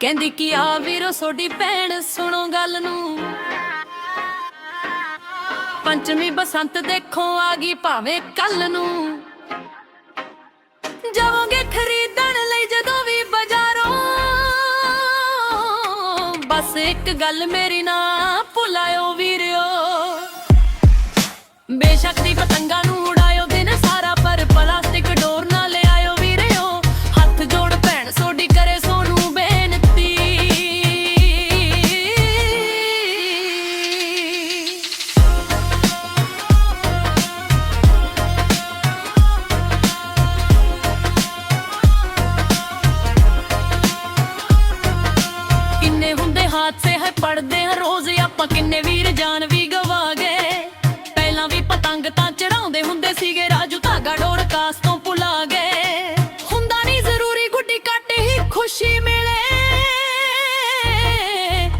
ਕਹਿੰਦੀ ਕਿ ਆ ਵੀਰੋ, ਸੋਡੀ ਭੈਣ ਸੁਣੋ ਗੱਲ ਨੂੰ। ਪੰਚਮੀ ਬਸੰਤ ਦੇਖੋ, ਆ ਗਈ ਭਾਵੇਂ ਕੱਲ ਨੂੰ। ਜਾਵਾਂਗੇ ਖਰੀਦਣ ਲਈ ਜਦੋਂ ਵੀ ਬਾਜ਼ਾਰੋਂ। ਬਸ ਇੱਕ ਗੱਲ ਮੇਰੀ ਨਾ ਭੁਲਾਇਓ ਵੀਰਿਓ। ਬੇਸ਼ੱਕ ਦੀ ਪਤੰਗਾਂ ਨੂੰ ਕਿੰਨੇ ਹਾਦਸੇ ਹੈ ਪੜਦੇ ਹਾਂ, ਰੋਜ਼ ਆਪਾਂ ਕਿੰਨੇ ਵੀਰ ਜਾਨ ਵੀ ਗਵਾ ਗਏ ਪਹਿਲਾਂ ਵੀ ਪਤੰਗ ਤਾਂ ਚੜਾਉਂਦੇ ਹੁੰਦੇ ਸੀਗੇ, ਰਾਜੂ ਧਾਗਾ ਡੋਰ ਕਾਸ ਤੋਂ ਭੁਲਾ ਗਏ ਹੁੰਦਾ ਨਹੀਂ ਜ਼ਰੂਰੀ ਗੁੱਡੀ ਕੱਟ ਹੀ ਖੁਸ਼ੀ ਮਿਲੇ।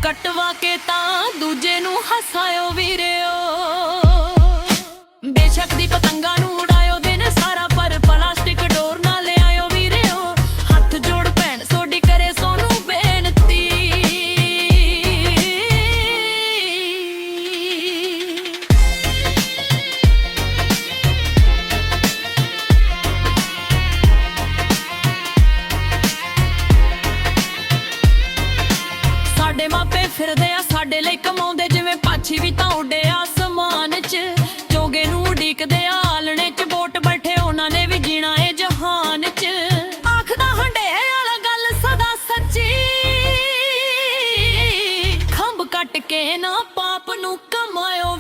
ਕਟਵਾ ਕੇ ਤਾਂ ਦੂਜੇ ਨੂੰ ਹਸਾਇਓ ਵੀਰਿਓ। ਬੇਸ਼ੱਕ ਦੀ ਪਤੰਗਾਂ ਸਾਡੇ ਮਾਪੇ ਫਿਰਦੇ ਆ, ਸਾਡੇ ਲਈ ਕਮਾਉਂਦੇ, ਜਿਵੇਂ ਪਾਛੀ ਵੀ ਤਾਂ ਉੱਡੇ ਆਸਮਾਨ 'ਚ। ਚੋਗੇ ਨੂੰ ਡੀਕਦੇ ਆ ਆਲਣੇ 'ਚ ਵੋਟ ਬੈਠੇ, ਉਹਨਾਂ ਨੇ ਵੀ ਜੀਣਾ ਏ ਜਹਾਨ 'ਚ। ਆਖਦਾ ਹੰਡੇ ਵਾਲਾ ਗੱਲ ਸਦਾ ਸੱਚੀ। ਖੰਭ ਕੱਟ ਕੇ ਨਾ ਪਾਪ ਨੂੰ ਕਮਾਇਓ